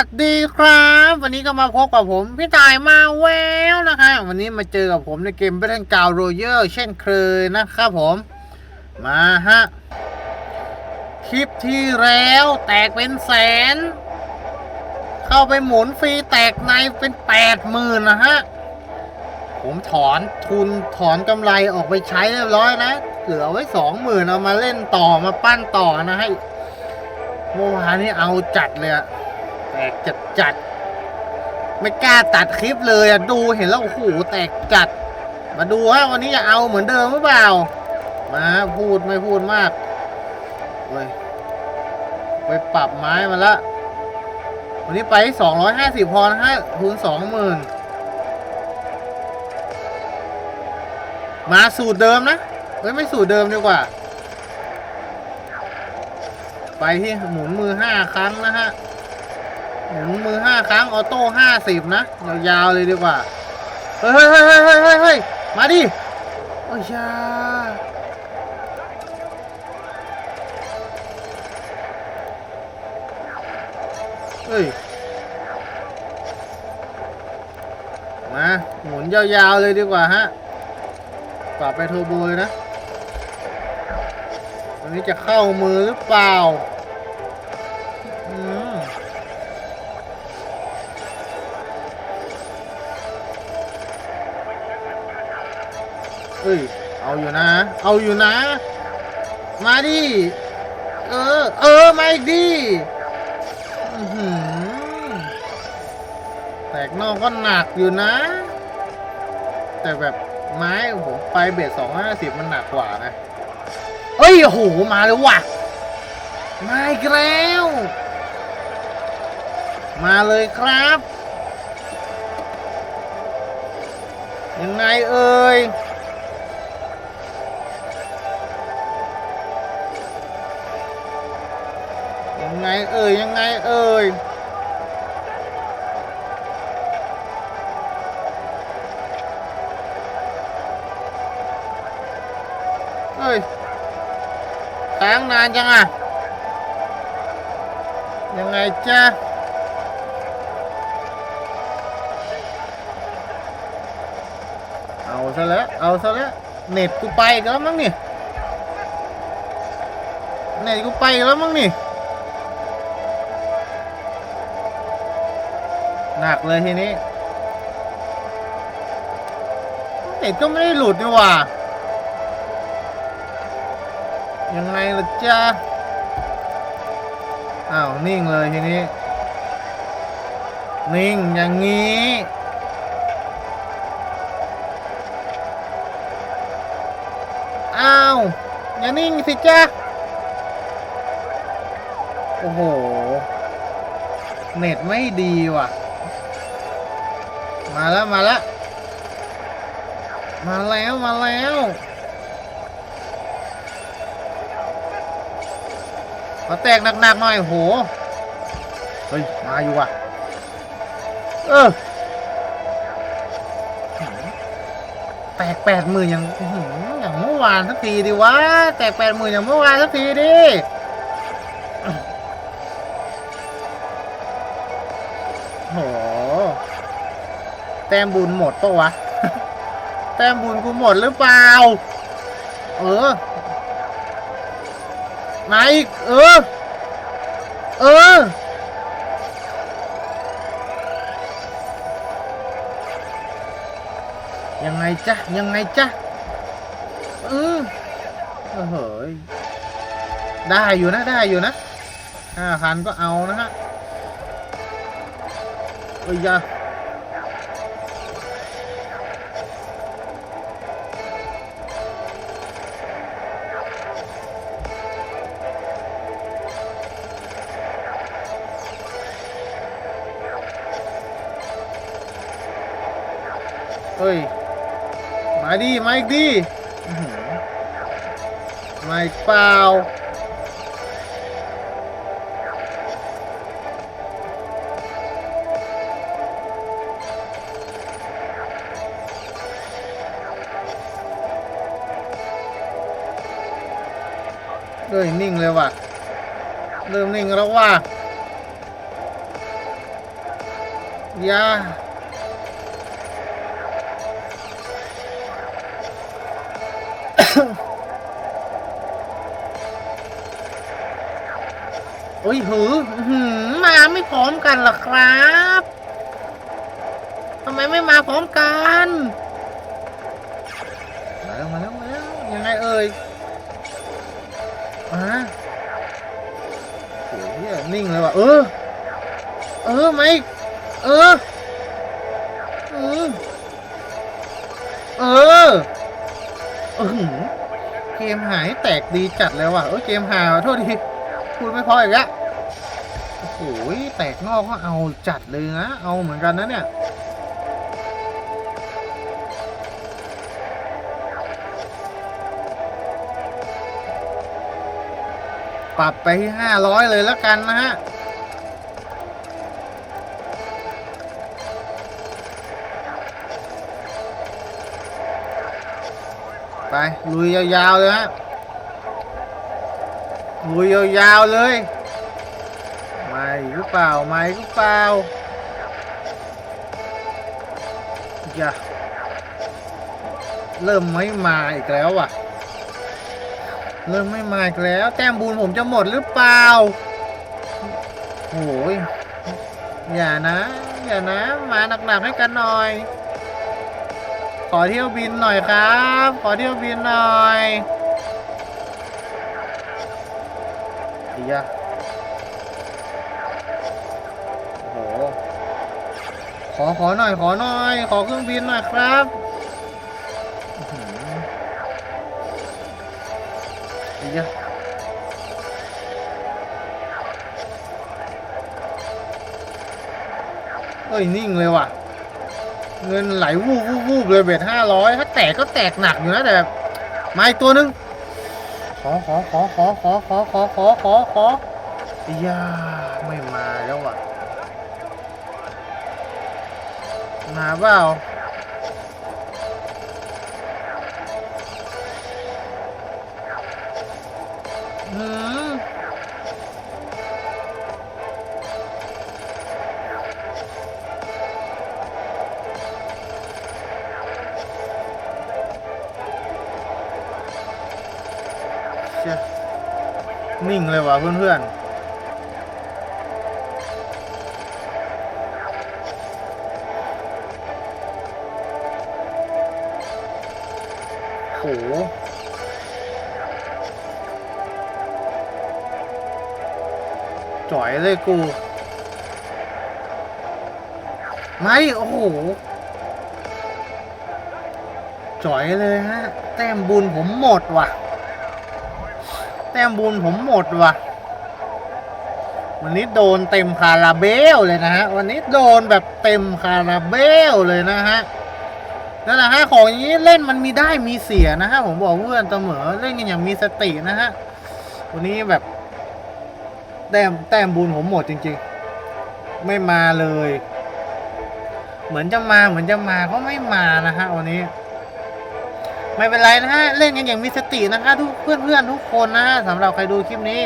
วัสดีครับ วันนี้ก็มาพบกับผมพี่ตายมาแววนะคะวันนี้มาเจอกับผมในเกม Battle g r o u n d Royale เช่นเคยนะครับผม มาฮะ คลิปที่แล้วแตกเป็นแสน เข้าไปหมุนฟรีแตกในเป็นแปดหมื่นนะฮะ ผมถอนทุนถอนกำไรออกไปใช้เรียบร้อยนะเหลือไว้สองหมื่นเอามาเล่นต่อมาปั้นต่อนะให้เมื่อวานนี้เอาจัดเลยอะ แตกจัดจัด ไม่กล้าตัดคลิปเลยอะดูเห็นแล้วโอ้โหแตกจัด มาดูว่าวันนี้จะเอาเหมือนเดิมหรือเปล่า มาพูดไม่พูดมากเว้ยไปปรับไม้มาละ วันนี้ไปสองร้อยห้าสิบพอนะฮะทุนสองหมื่นมาสูตรเดิมนะเอ้ยไม่สูตรเดิมดีกว่า ไปที่หมุนมือห้าครั้งนะฮะ มุนมือห้าครั้งออโต้ห้าสิบนะยาวๆเลยดีกว่า เฮ้ยเฮ้ยเฮ้ยเฮ้ยเฮ้ยเฮ้ยมาดิ โอ้ยยาเฮ้ย มาหมุนยาวๆเลยดีกว่าฮะปรับไปเทอร์โบเลยนะ วันนี้จะเข้ามือหรือเปล่า เอ้ย เอาอยู่นะ เอาอยู่นะ มาดิ เออ เออ มาอีกดิหือแตกนอกก็หนักอยู่นะ แต่แบบไม้ผมไปเบสสองห้าสิบมันหนักกว่านะ เอ้ยโอ้โหมาเลยว่ะ มาอีกแล้ว มาเลยครับยังไงเอ่ย ยังไงเอ่ยยังไงเอ่ยเฮ้ยค้างนานจังอะ ยังไงจ๊ะเอาซะแล้ว เอาซะแล้ว เน็ตกูไปแล้วมั้งนี่ เน็ตกูไปแล้วมั้งนี่ หนักเลยทีนี้เน็ตก็ไม่ได้หลุดนี่หว่ายังไงล่ะจ๊ะอ้าวนิ่งเลยทีนี้ นิ่งอย่างนี้อ้าวอย่านิ่งสิจ๊ะโอ้โห เน็ตไม่ดีว่ะ มาแล้วมาแล้ว มาแล้วมาแล้วมาแตกหนักๆหน่อยโห เฮ้ย มาอยู่ว่ะ เออ แตกแปดหมื่นอย่างอื้อหืออย่างเมื่อวานสักทีดิวะ แตกแปดหมื่นอย่างเมื่อวานสักทีดิ แต้มบุญหมดปะวะ แต้มบุญกูหมดหรือเปล่า เออมาอีก เออ เออ ยังไงจ๊ะ ยังไงจ๊ะ เอืมโอ้ยได้อยู่นะ ได้อยู่นะห้าพันก็เอานะฮะเอ้ยยา เอ้ย มาดิมาอีกดิอื้อหือมาอีกเปล่าเอ้ยนิ่งเลยว่ะ เริ่มนิ่งแล้วว่ะอย่า โอ้ยหือหือมาไม่พร้อมกันหรอครับทำไมไม่มาพร้อมกัน มาแล้วมาแล้วมาแล้วยังไงเอ่ยมาโอ้ยเหี้ยนิ่งเลยว่ะเออ เออไม่เอออืมเออ เออ เกมหายแตกดีจัดเลยว่ะเออเกมหายโทษทีพูดไม่พออีกแล้วโอ้โหแตกนอกก็เอาจัดเลยนะ เอาเหมือนกันนะเนี่ยปรับไปที่ห้าร้อยเลยแล้วกันนะฮะ ไปลุยยาวๆเลยฮะลุยยาวๆเลยไม่หรือเปล่าไม่หรือเปล่าอย่าเริ่มไม่มาอีกแล้วอะ เริ่มไม่มาอีกแล้ว แต้มบุญผมจะหมดหรือเปล่าโอ้ยอย่านะ อย่านะ มาหนักๆให้กันหน่อย ขอเที่ยวบินหน่อยครับ ขอเที่ยวบินหน่อยอียะโอ้โห ขอขอหน่อย ขอหน่อย ขอเครื่องบินหน่อยครับอื้อะเอ้ย นิ่งเลยว่ะ เงินไหลวูบวูบวูบเลยเบ็ดห้าร้อยถ้าแตกก็แตกหนักอยู่นะแต่แบบมาอีกตัวนึงขอขอขอขอขอขอขอขอขอขออีย่าไม่มาแล้วว่ะมาเปล่า ชียนิ่งเลยว่ะเพื่อนๆโหจ่อยเลยกู ไม่ โอ้โหจ่อยเลยฮะ แต้มบุญผมหมดว่ะ แต้มบุญผมหมดว่ะ วันนี้โดนเต็มคาราเบลเลยนะฮะ วันนี้โดนแบบเต็มคาราเบลเลยนะฮะนั่นแหละฮะของอย่างนี้เล่นมันมีได้มีเสียนะฮะผมบอกเพื่อนเสมอเล่นกันอย่างมีสตินะฮะวันนี้แบบ แต้มแต้มบุญผมหมดจริง ๆ ไม่มาเลย เหมือนจะมาเหมือนจะมาก็ไม่มานะฮะวันนี้ ไม่เป็นไรนะฮะ เล่นกันอย่างมีสตินะคะทุกเพื่อนๆทุกคนนะฮะสำหรับใครดูคลิปนี้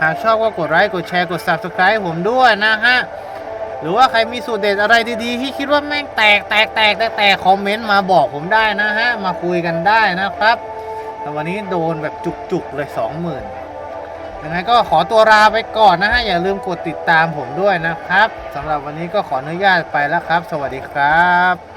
หากชอบก็กดไลค์กดแชร์กด subscribe ผมด้วยนะฮะหรือว่าใครมีสูตรเด็ดอะไรดีๆ ที่คิดว่าแม่งแตกแตกแตกแตกแตกคอมเมนต์มาบอกผมได้นะฮะ มาคุยกันได้นะครับแต่วันนี้โดนแบบจุกๆเลยสองหมื่นยังไงก็ขอตัวลาไปก่อนนะฮะ อย่าลืมกดติดตามผมด้วยนะครับสำหรับวันนี้ก็ขออนุญาตไปแล้วครับ สวัสดีครับ